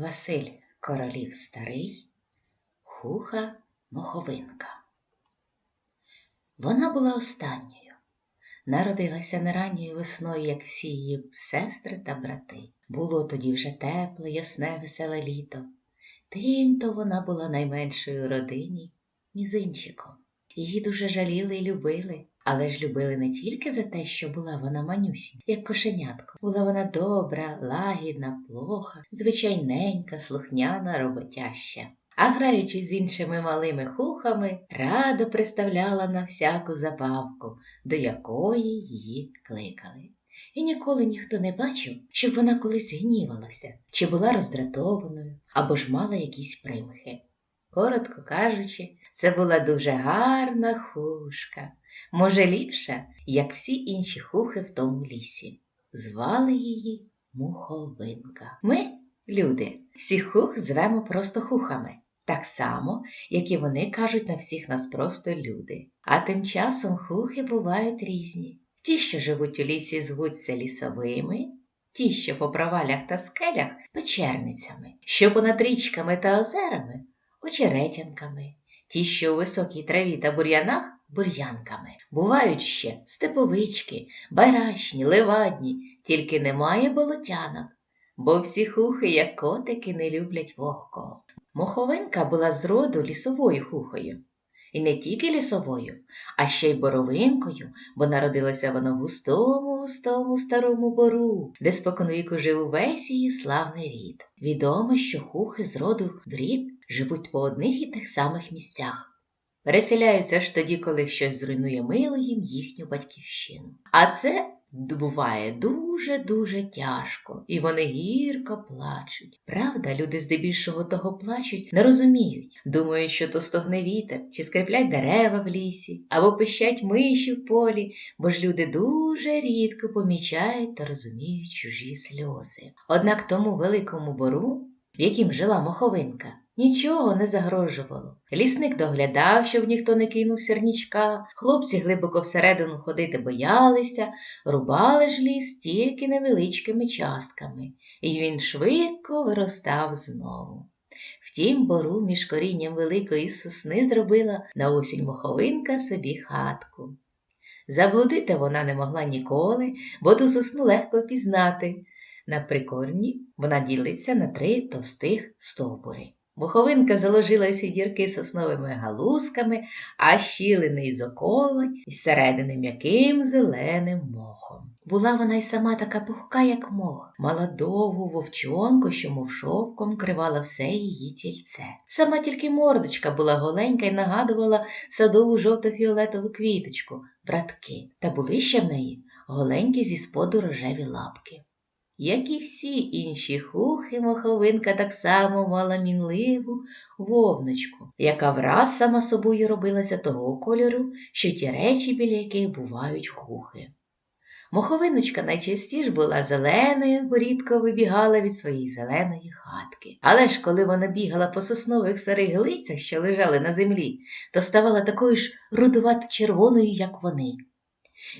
Василь Королів Старий, Хуха Моховинка. Вона була останньою. Народилася не ранньою весною, як всі її сестри та брати. Було тоді вже тепле, ясне, веселе літо. Тим-то вона була найменшою родині, мізинчиком. Її дуже жаліли і любили, але ж любили не тільки за те, що була вона манюсінь, як кошенятко. Була вона добра, лагідна, плоха, звичайненька, слухняна, роботяща. А граючи з іншими малими хухами, радо приставляла на всяку забавку, до якої її кликали. І ніколи ніхто не бачив, щоб вона колись гнівалася, чи була роздратованою, або ж мала якісь примхи. Коротко кажучи, це була дуже гарна хушка, може, ліпша, як всі інші хухи в тому лісі. Звали її Муховинка. Ми, люди, всіх хух звемо просто хухами, так само, як і вони кажуть на всіх нас просто люди. А тим часом хухи бувають різні. Ті, що живуть у лісі, звуться лісовими, ті, що по провалях та скелях печерницями, що понад річками та озерами очеретянками, ті, що у високій траві та бур'янах бур'янками. Бувають ще степовички, байрачні, левадні, тільки немає болотянок, бо всі хухи, як котики, не люблять вогкого. Моховинка була з роду лісовою хухою. І не тільки лісовою, а ще й боровинкою, бо народилася вона в густому, густому старому бору, де споконвіку жив увесь її славний рід. Відомо, що хухи з роду в рід живуть по одних і тих самих місцях. Переселяються ж тоді, коли щось зруйнує мило їм їхню батьківщину. А це буває дуже-дуже тяжко, і вони гірко плачуть. Правда, люди здебільшого того плачуть, не розуміють, думають, що то стогне вітер, чи скриплять дерева в лісі, або пищать миші в полі, бо ж люди дуже рідко помічають та розуміють чужі сльози. Однак тому великому бору, в яким жила моховинка, Нічого не загрожувало. Лісник доглядав, щоб ніхто не кинув сірнічка, хлопці глибоко всередину ходити боялися, рубали ж ліс тільки невеличкими частками, і він швидко виростав знову. Втім, бору між корінням великої сосни зробила на осінь моховинка собі хатку. Заблудити вона не могла ніколи, бо ту сосну легко пізнати. На прикорні вона ділиться на три товстих стовбури. Муховинка заложила всі дірки сосновими галузками, а щілини із околень і середини м'яким зеленим мохом. Була вона й сама така пухка, як мох, мала довгу вовчонку, що мов шовком кривала все її тільце. Сама тільки мордочка була голенька і нагадувала садову жовто-фіолетову квіточку, братки, та були ще в неї голенькі зі споду рожеві лапки. Як і всі інші хухи, моховинка так само мала мінливу вовночку, яка враз сама собою робилася того кольору, що ті речі, біля яких бувають хухи. Моховиночка найчастіше була зеленою, бо рідко вибігала від своєї зеленої хатки. Але ж коли вона бігала по соснових старих глицях, що лежали на землі, то ставала такою ж рудувато червоною, як вони.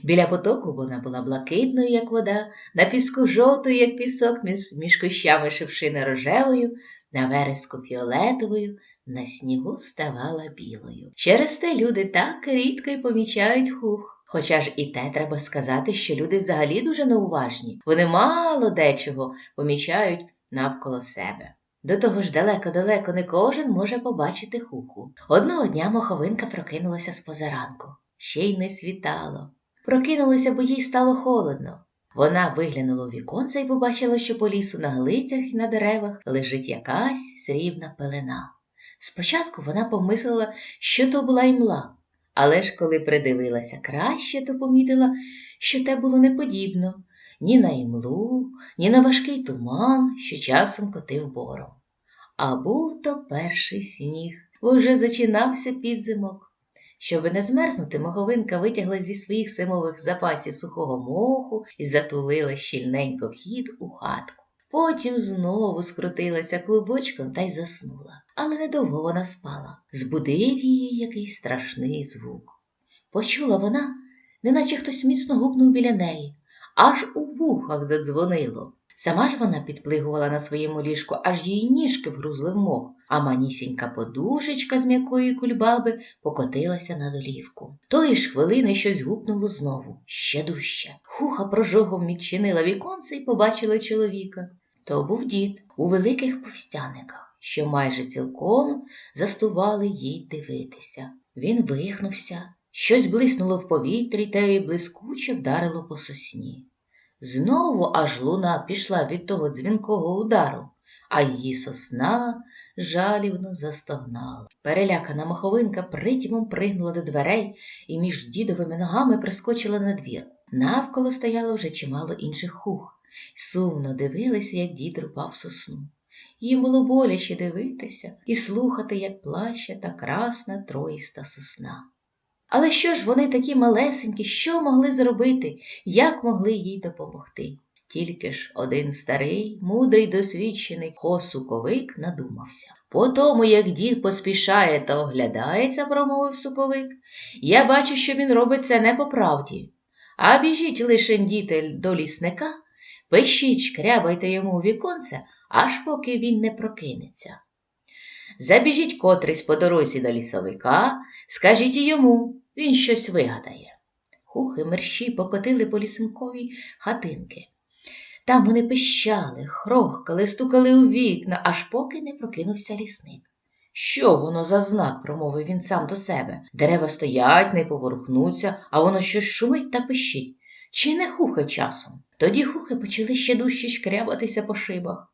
Біля потоку вона була блакитною, як вода, на піску жовтою, як пісок, між, кущами шевшини рожевою, на вереску фіолетовою, на снігу ставала білою. Через те люди так рідко й помічають хух. Хоча ж і те треба сказати, що люди взагалі дуже неуважні, вони мало дечого помічають навколо себе. До того ж далеко-далеко не кожен може побачити хуху. Одного дня моховинка прокинулася з позаранку. Ще й не світало. Прокинулася, бо їй стало холодно. Вона виглянула у віконце і побачила, що по лісу на глицях і на деревах лежить якась срібна пелена. Спочатку вона помислила, що то була імла, але ж коли придивилася краще, то помітила, що те було неподібно ні на імлу, ні на важкий туман, що часом котив бором. А був то перший сніг, бо вже зачинався підзимок. Щоби не змерзнути, моговинка витягла зі своїх зимових запасів сухого моху і затулила щільненько вхід у хатку. Потім знову скрутилася клубочком та й заснула. Але недовго вона спала. Збудив її якийсь страшний звук. Почула вона, неначе хтось міцно гупнув біля неї, аж у вухах задзвонило. Сама ж вона підплигувала на своєму ліжку, аж її ніжки вгрузли в мох, а манісінька подушечка з м'якої кульбаби покотилася на долівку. Тої ж хвилини щось гупнуло знову, ще дужче. Хуха прожогом відчинила віконце і побачила чоловіка. То був дід у великих повстяниках, що майже цілком застували їй дивитися. Він вихнувся, щось блиснуло в повітрі та й блискуче вдарило по сосні. Знову аж луна пішла від того дзвінкого удару, а її сосна жалібно застогнала. Перелякана маховинка притьмом пригнула до дверей і між дідовими ногами прискочила на двір. Навколо стояло вже чимало інших хух, сумно дивилися, як дід рубав сосну. Їм було боляче дивитися і слухати, як плаче та красна троїста сосна. Але що ж вони такі малесенькі, що могли зробити, як могли їй допомогти? Тільки ж один старий, мудрий, досвідчений хосуковик надумався. По тому, як дід поспішає та оглядається, промовив суковик, я бачу, що він робить це не по правді. А біжіть лише діти до лісника, пишіть, шкрябайте йому у віконце, аж поки він не прокинеться. Забіжіть котрись по дорозі до лісовика, скажіть йому, він щось вигадає. Хухи мерщі покотили по лісинковій хатинки. Там вони пищали, хрохкали, стукали у вікна, аж поки не прокинувся лісник. Що воно за знак? промовив він сам до себе. Дерева стоять, не поворухнуться, а воно щось шумить та пищить. Чи не хухи часом? Тоді хухи почали ще дужче шкрябатися по шибах.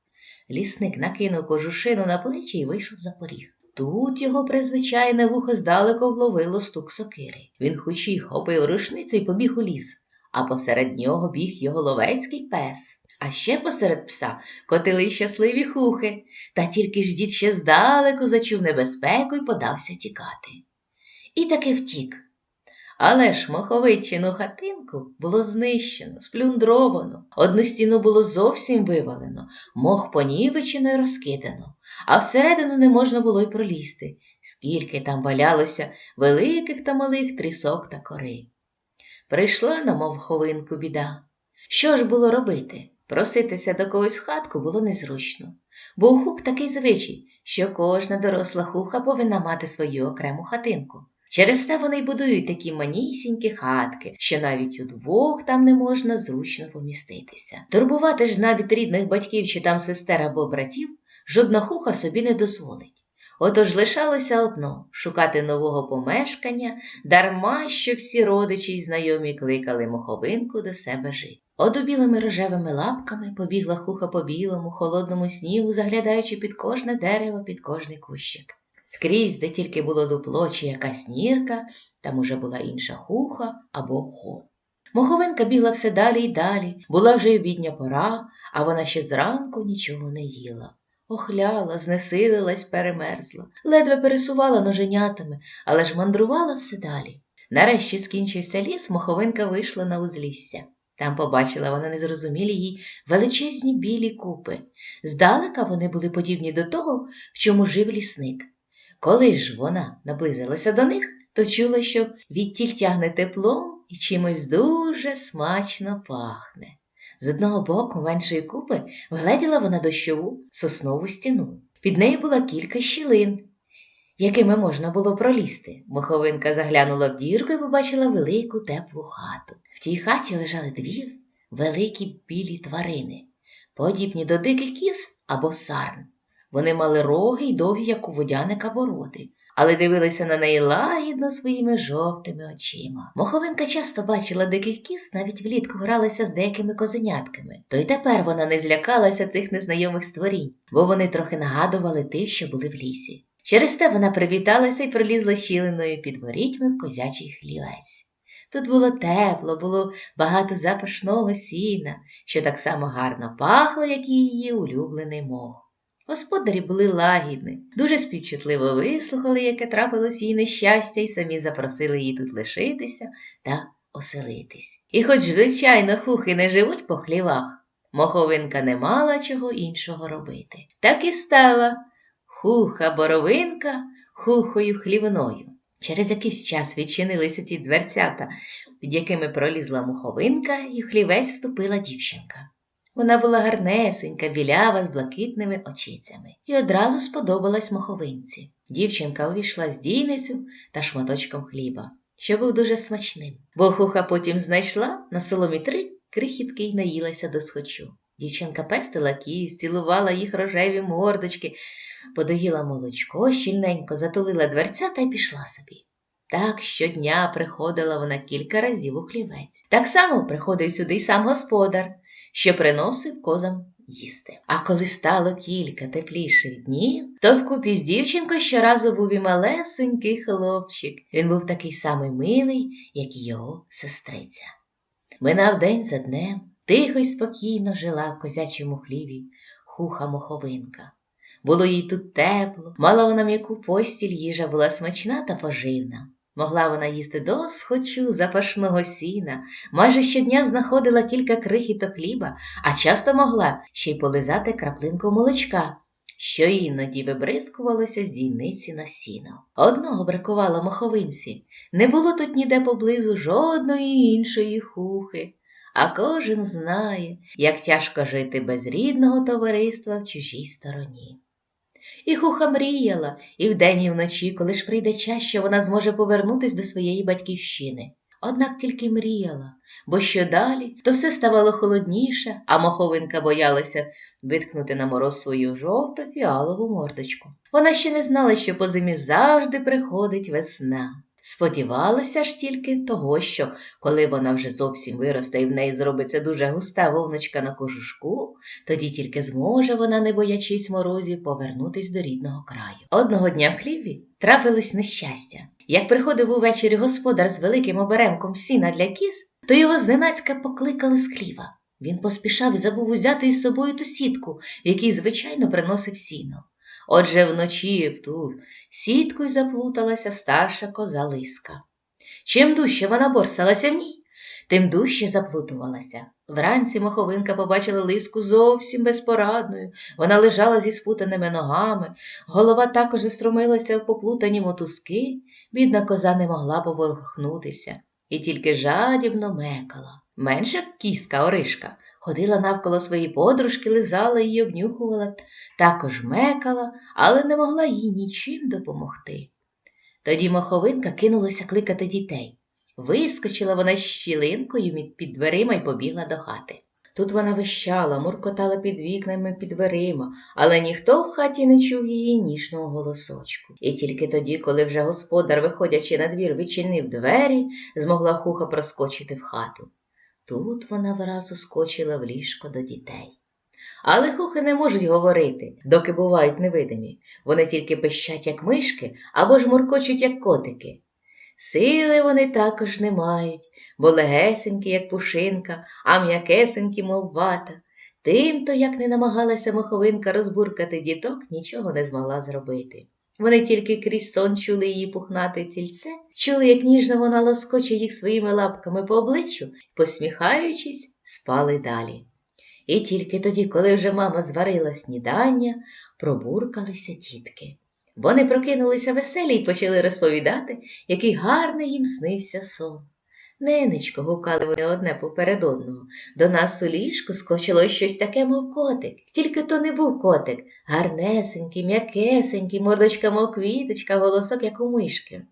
Лісник накинув кожушину на плечі і вийшов за поріг. Тут його призвичайне вухо здалеку вловило стук сокири. Він хучі хопив рушницю і побіг у ліс, а посеред нього біг його ловецький пес. А ще посеред пса котили щасливі хухи, та тільки ж дід ще здалеку зачув небезпеку і подався тікати. І таки втік. Але ж моховичину хатинку було знищено, сплюндровано, одну стіну було зовсім вивалено, мох понівечено й розкидано, а всередину не можна було й пролізти, скільки там валялося великих та малих трісок та кори. Прийшла на мовховинку біда. Що ж було робити? Проситися до когось в хатку було незручно, бо у хух такий звичай, що кожна доросла хуха повинна мати свою окрему хатинку. Через те вони й будують такі манісінькі хатки, що навіть удвох там не можна зручно поміститися. Турбувати ж навіть рідних батьків чи там сестер або братів жодна хуха собі не дозволить. Отож лишалося одно шукати нового помешкання, дарма що всі родичі й знайомі кликали моховинку до себе жити. Одубілими рожевими лапками побігла хуха по білому, холодному снігу, заглядаючи під кожне дерево, під кожний кущик. Скрізь, де тільки було дупло чи якась нірка, там уже була інша хуха або хо. Моховинка бігла все далі й далі, була вже обідня пора, а вона ще зранку нічого не їла. Охляла, знесилилась, перемерзла, ледве пересувала ноженятами, але ж мандрувала все далі. Нарешті скінчився ліс, моховинка вийшла на узлісся. Там побачила вона незрозумілі їй величезні білі купи. Здалека вони були подібні до того, в чому жив лісник. Коли ж вона наблизилася до них, то чула, що відтіль тягне теплом і чимось дуже смачно пахне. З одного боку меншої купи вгледіла вона дощову соснову стіну. Під нею було кілька щілин, якими можна було пролізти. Моховинка заглянула в дірку і побачила велику теплу хату. В тій хаті лежали дві великі білі тварини, подібні до диких кіз або сарн. Вони мали роги й довгі, як у водяника бороди, але дивилися на неї лагідно своїми жовтими очима. Моховинка часто бачила диких кіз, навіть влітку гралася з деякими козенятками. То й тепер вона не злякалася цих незнайомих створінь, бо вони трохи нагадували тих, що були в лісі. Через те вона привіталася і пролізла щілиною під ворітьми в козячий хлівець. Тут було тепло, було багато запашного сіна, що так само гарно пахло, як і її улюблений мох. Господарі були лагідні, дуже співчутливо вислухали, яке трапилось їй нещастя, і самі запросили її тут лишитися та оселитись. І хоч, звичайно, хухи не живуть по хлівах, моховинка не мала чого іншого робити. Так і стала хуха боровинка хухою хлівною. Через якийсь час відчинилися ті дверцята, під якими пролізла муховинка, і в хлівець вступила дівчинка. Вона була гарнесенька, білява з блакитними очицями, і одразу сподобалась моховинці. Дівчинка увійшла з дійницю та шматочком хліба, що був дуже смачним, бо хуха потім знайшла на соломі три крихітки й наїлася до схочу. Дівчинка пестила кість, цілувала їх рожеві мордочки, подоїла молочко, щільненько затулила дверця та й пішла собі. Так щодня приходила вона кілька разів у хлівець. Так само приходив сюди й сам господар, що приносив козам їсти. А коли стало кілька тепліших днів, то вкупі з дівчинкою щоразу був і малесенький хлопчик. Він був такий самий милий, як і його сестриця. Минав день за днем, тихо й спокійно жила в козячому хліві хуха моховинка. Було їй тут тепло, мала вона м'яку постіль, їжа була смачна та поживна. Могла вона їсти досхочу запашного сіна, майже щодня знаходила кілька крихіток хліба, а часто могла ще й полизати краплинку молочка, що іноді вибризкувалося з дійниці на сіно. Одного бракувало моховинці, не було тут ніде поблизу жодної іншої хухи. А кожен знає, як тяжко жити без рідного товариства в чужій стороні. І хуха мріяла і вдень, і вночі, коли ж прийде час, що вона зможе повернутись до своєї батьківщини. Однак тільки мріяла, бо що далі, то все ставало холодніше, а моховинка боялася виткнути на мороз свою жовто фіалову мордочку. Вона ще не знала, що по зимі завжди приходить весна. Сподівалася ж тільки того, що коли вона вже зовсім виросте і в неї зробиться дуже густа вовночка на кожушку, тоді тільки зможе вона, не боячись морозів, повернутись до рідного краю. Одного дня в хліві трапилось нещастя. Як приходив увечері господар з великим оберемком сіна для кіз, то його зненацька покликали з хліва. Він поспішав і забув узяти із собою ту сітку, в якій звичайно приносив сіно. Отже, вночі в ту сітку й заплуталася старша коза лиска. Чим дужче вона борсалася в ній, тим дужче заплутувалася. Вранці моховинка побачила лиску зовсім безпорадною. Вона лежала зі спутаними ногами, голова також застромилася в поплутані мотузки, бідна коза не могла поворухнутися і тільки жадібно мекала. Менша кіска Оришка ходила навколо своєї подружки, лизала її, обнюхувала, також мекала, але не могла їй нічим допомогти. Тоді моховинка кинулася кликати дітей. Вискочила вона щілинкою під дверима і побігла до хати. Тут вона вищала, муркотала під вікнами під дверима, але ніхто в хаті не чув її ніжного голосочку. І тільки тоді, коли вже господар, виходячи на двір, відчинив двері, змогла хуха проскочити в хату. Тут вона вразу скочила в ліжко до дітей. Але хухи не можуть говорити, доки бувають невидимі. Вони тільки пищать, як мишки, або ж муркочуть, як котики. Сили вони також не мають, бо легесенькі, як пушинка, а м'якесенькі, мов вата. Тим-то, як не намагалася моховинка розбуркати діток, нічого не змогла зробити. Вони тільки крізь сон чули її пухнате тільце, чули, як ніжно вона лоскоче їх своїми лапками по обличчю, посміхаючись, спали далі. І тільки тоді, коли вже мама зварила снідання, пробуркалися тітки. Вони прокинулися веселі й почали розповідати, який гарний їм снився сон. Ненечко, гукали вони одне поперед одного. До нас у ліжку скочило щось таке, мов котик. Тільки то не був котик, гарнесенький, м'якесенький, мордочка, мов квіточка, голосок, як у мишки.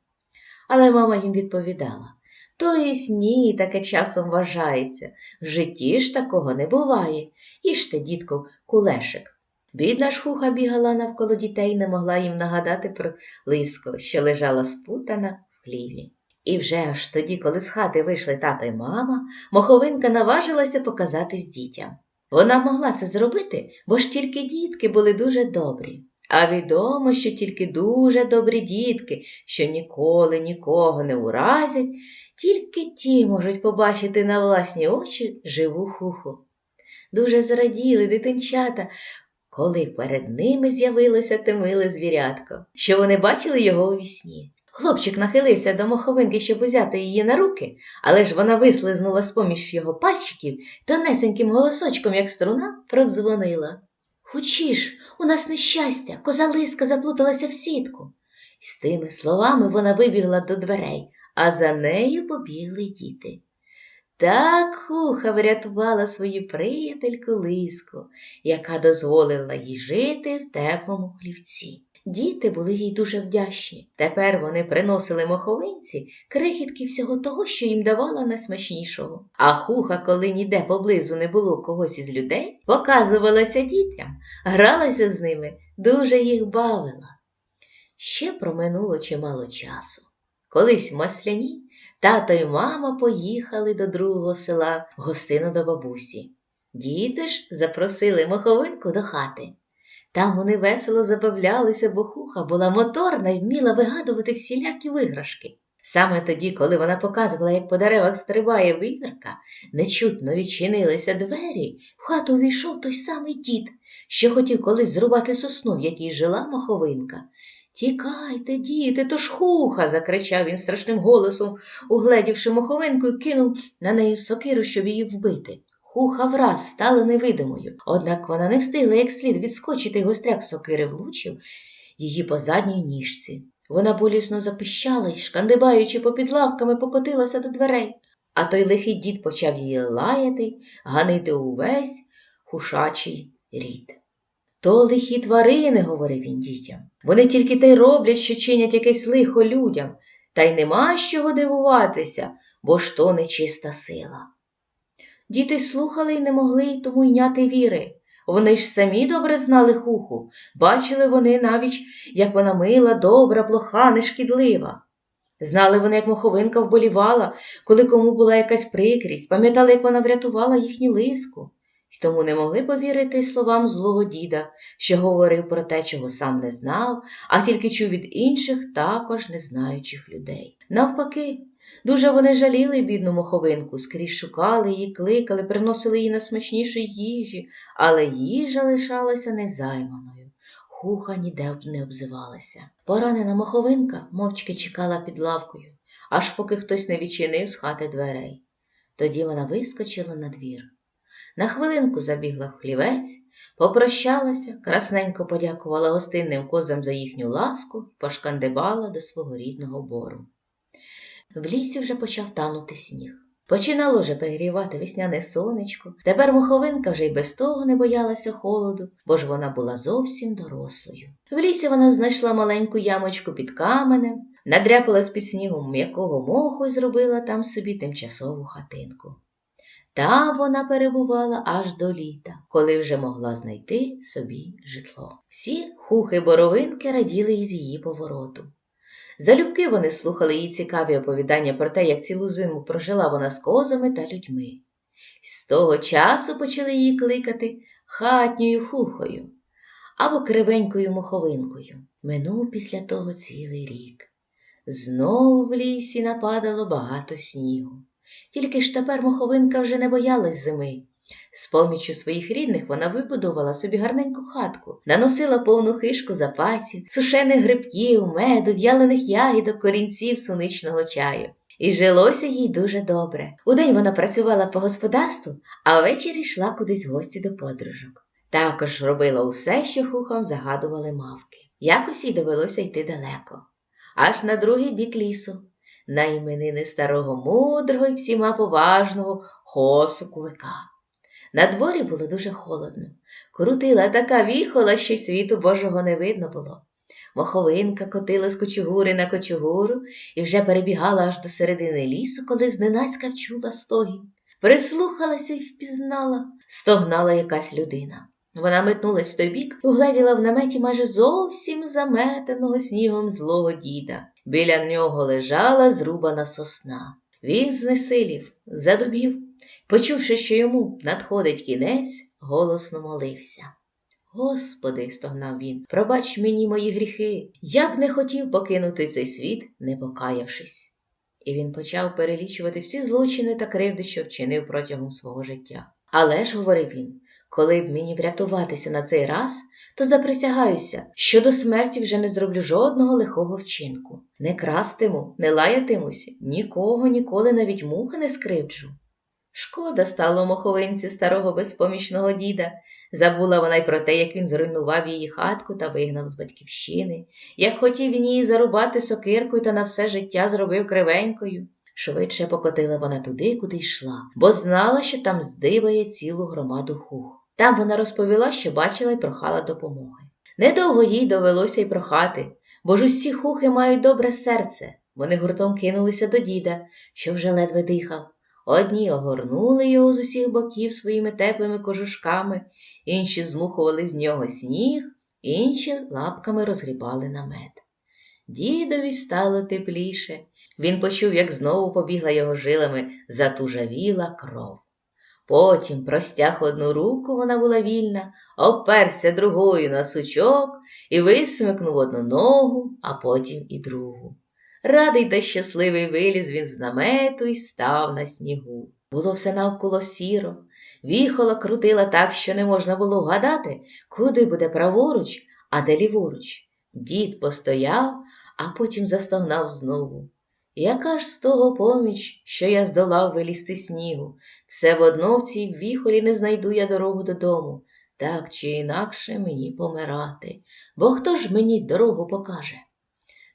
Але мама їм відповідала то і сні таке часом вважається. В житті ж такого не буває. Іжте, дітко, кулешик. Бідна ж хуха бігала навколо дітей, не могла їм нагадати про лиску, що лежала спутана в хліві. І вже аж тоді, коли з хати вийшли тато й мама, моховинка наважилася показатись дітям. Вона могла це зробити, бо ж тільки дітки були дуже добрі. А відомо, що тільки дуже добрі дітки, що ніколи нікого не уразять, тільки ті можуть побачити на власні очі живу хуху. Дуже зраділи дитинчата, коли перед ними з'явилося те миле звірятко, що вони бачили його у вісні. Хлопчик нахилився до моховинки, щоб узяти її на руки, але ж вона вислизнула з поміж його пальчиків тонесеньким голосочком, як струна, продзвонила. Хочеш, у нас нещастя, коза лиска заплуталася в сітку. І з тими словами вона вибігла до дверей, а за нею побігли діти. Так хуха врятувала свою приятельку Лиску, яка дозволила їй жити в теплому хлівці. Діти були їй дуже вдячні. Тепер вони приносили моховинці крихітки всього того, що їм давала найсмачнішого. А хуха, коли ніде поблизу не було когось із людей, показувалася дітям, гралася з ними, дуже їх бавила. Ще проминуло чимало часу. Колись в масляні тато й мама поїхали до другого села в гостину до бабусі. Діти ж запросили моховинку до хати. Там вони весело забавлялися, бо хуха була моторна і вміла вигадувати всілякі виграшки. Саме тоді, коли вона показувала, як по деревах стрибає вітрка, нечутно відчинилися двері, в хату увійшов той самий дід, що хотів колись зрубати сосну, в якій жила моховинка. Тікайте, діти, то ж хуха. закричав він страшним голосом, угледівши моховинку, і кинув на неї сокиру, щоб її вбити. Хуха враз стала невидимою, однак вона не встигла як слід відскочити, і гостряк сокири влучив її по задній ніжці. Вона болісно запищала й, шкандибаючи попід лавками, покотилася до дверей. А той лихий дід почав її лаяти, ганити увесь хушачий рід. То лихі тварини, говорив він дітям. Вони тільки те й роблять, що чинять якесь лихо людям, та й нема з чого дивуватися, бо ж то нечиста сила. Діти слухали й не могли тому йняти віри. Вони ж самі добре знали хуху, бачили вони навіть, як вона мила, добра, плоха, нешкідлива. Знали вони, як моховинка вболівала, коли кому була якась прикрість, пам'ятали, як вона врятувала їхню лиску, й тому не могли повірити словам злого діда, що говорив про те, чого сам не знав, а тільки чув від інших, також незнаючих людей. Навпаки, Дуже вони жаліли бідну моховинку, скрізь шукали її, кликали, приносили їй насмачніші їжі, але їжа лишалася незайманою. Хуха ніде не обзивалася. Поранена моховинка мовчки чекала під лавкою, аж поки хтось не відчинив з хати дверей. Тоді вона вискочила на двір. На хвилинку забігла в хлівець, попрощалася, красненько подякувала гостинним козам за їхню ласку пошкандибала до свого рідного бору. В лісі вже почав танути сніг. Починало вже пригрівати весняне сонечко. Тепер моховинка вже й без того не боялася холоду, бо ж вона була зовсім дорослою. В лісі вона знайшла маленьку ямочку під каменем, надряпала з під снігом м'якого моху і зробила там собі тимчасову хатинку. Там вона перебувала аж до літа, коли вже могла знайти собі житло. Всі хухи боровинки раділи із її повороту. Залюбки вони слухали її цікаві оповідання про те, як цілу зиму прожила вона з козами та людьми. З того часу почали її кликати хатньою хухою або кривенькою моховинкою. Минув після того цілий рік. Знову в лісі нападало багато снігу. Тільки ж тепер моховинка вже не боялась зими. З поміччю своїх рідних вона вибудувала собі гарненьку хатку, наносила повну хишку запасів, сушених грибків, меду, в'ялених ягідок, корінців суничного чаю. І жилося їй дуже добре. Удень вона працювала по господарству, а ввечері йшла кудись в гості до подружок. Також робила усе, що хухом загадували мавки. Якось їй довелося йти далеко, аж на другий бік лісу, на іменини старого мудрого і всіма поважного хосукувика. На дворі було дуже холодно. Крутила така віхола, що й світу Божого не видно було. Моховинка котила з кочугури на кочугуру і вже перебігала аж до середини лісу, коли зненацька вчула стогін. Прислухалася і впізнала, стогнала якась людина. Вона метнулась в той бік і угледіла в наметі майже зовсім заметеного снігом злого діда. Біля нього лежала зрубана сосна. Він знесилів, задубів, почувши, що йому надходить кінець, голосно молився. Господи, стогнав він, пробач мені мої гріхи. Я б не хотів покинути цей світ, не покаявшись. І він почав перелічувати всі злочини та кривди, що вчинив протягом свого життя. Але ж, говорив він, коли б мені врятуватися на цей раз, то заприсягаюся, що до смерті вже не зроблю жодного лихого вчинку. Не крастиму, не лаятимуся, нікого ніколи навіть мухи не скривджу. Шкода стало моховинці старого безпомічного діда. Забула вона й про те, як він зруйнував її хатку та вигнав з батьківщини, як хотів він її зарубати сокиркою та на все життя зробив кривенькою. Швидше покотила вона туди, куди йшла, бо знала, що там здибає цілу громаду хух. Там вона розповіла, що бачила і прохала допомоги. Недовго їй довелося й прохати, бо ж усі хухи мають добре серце. Вони гуртом кинулися до діда, що вже ледве дихав. Одні огорнули його з усіх боків своїми теплими кожушками, інші змухували з нього сніг, інші лапками розгрібали намет. Дідові стало тепліше. Він почув, як знову побігла його жилами затужавіла кров. Потім простяг одну руку, вона була вільна, оперся другою на сучок і висмикнув одну ногу, а потім і другу. Радий та щасливий виліз він з намету і став на снігу. Було все навколо сіро, віхола крутила так, що не можна було вгадати, куди буде праворуч, а де ліворуч. Дід постояв, а потім застогнав знову. Яка ж з того поміч, що я здолав вилізти снігу? Все одно в цій віхолі не знайду я дорогу додому. Так чи інакше мені помирати, бо хто ж мені дорогу покаже?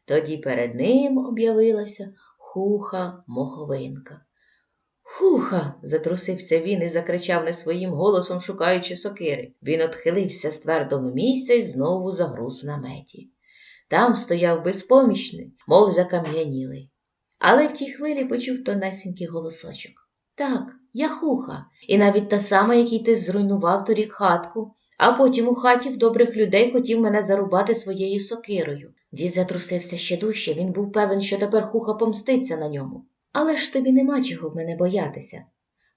Тоді перед ним об'явилася хуха моховинка. Хуха. затрусився він і закричав не своїм голосом, шукаючи сокири. Він отхилився з твердого місця і знову загруз в наметі. Там стояв безпомічний, мов закам'янілий. Але в тій хвилі почув тонесенький голосочок. Так, я хуха, і навіть та сама, якій ти зруйнував торік хатку, а потім у хаті в добрих людей хотів мене зарубати своєю сокирою. Дід затрусився ще дужче, він був певен, що тепер хуха помститься на ньому. Але ж тобі нема чого в мене боятися,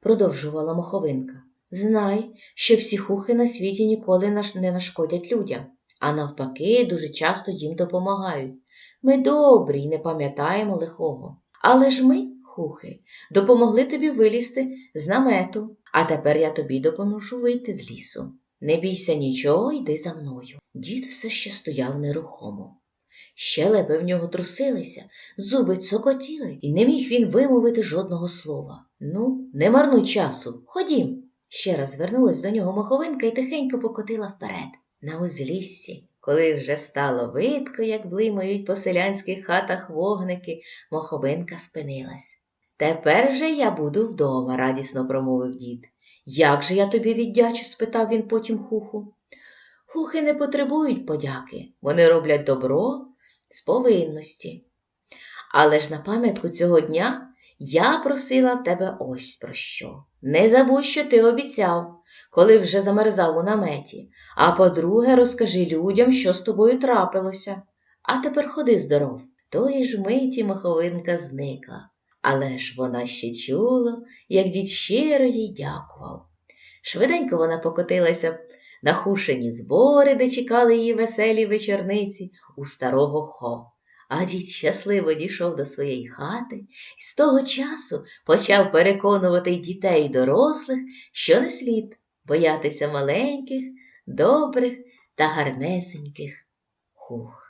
продовжувала моховинка. Знай, що всі хухи на світі ніколи не нашкодять людям, а навпаки, дуже часто їм допомагають. Ми добрі й не пам'ятаємо лихого. Але ж ми, хухи, допомогли тобі вилізти з намету, а тепер я тобі допоможу вийти з лісу. Не бійся нічого, йди за мною. Дід все ще стояв нерухомо. Щелепи в нього трусилися, зуби цокотіли, і не міг він вимовити жодного слова. Ну, не марнуй часу, ходім. Ще раз звернулась до нього маховинка і тихенько покотила вперед. На узліссі, коли вже стало видко, як блимають по селянських хатах вогники, моховинка спинилась. Тепер же я буду вдома, радісно промовив дід. Як же я тобі віддячу? спитав він потім хуху. Хухи не потребують подяки, вони роблять добро з повинності. Але ж на пам'ятку цього дня я просила в тебе ось про що. Не забудь, що ти обіцяв, коли вже замерзав у наметі. А по-друге, розкажи людям, що з тобою трапилося. А тепер ходи здоров. Тої ж миті маховинка зникла. Але ж вона ще чула, як дід щиро їй дякував. Швиденько вона покотилася на хушені збори, де чекали її веселі вечорниці у старого хо. А дід щасливо дійшов до своєї хати і з того часу почав переконувати дітей і дорослих, що не слід боятися маленьких, добрих та гарнесеньких хух.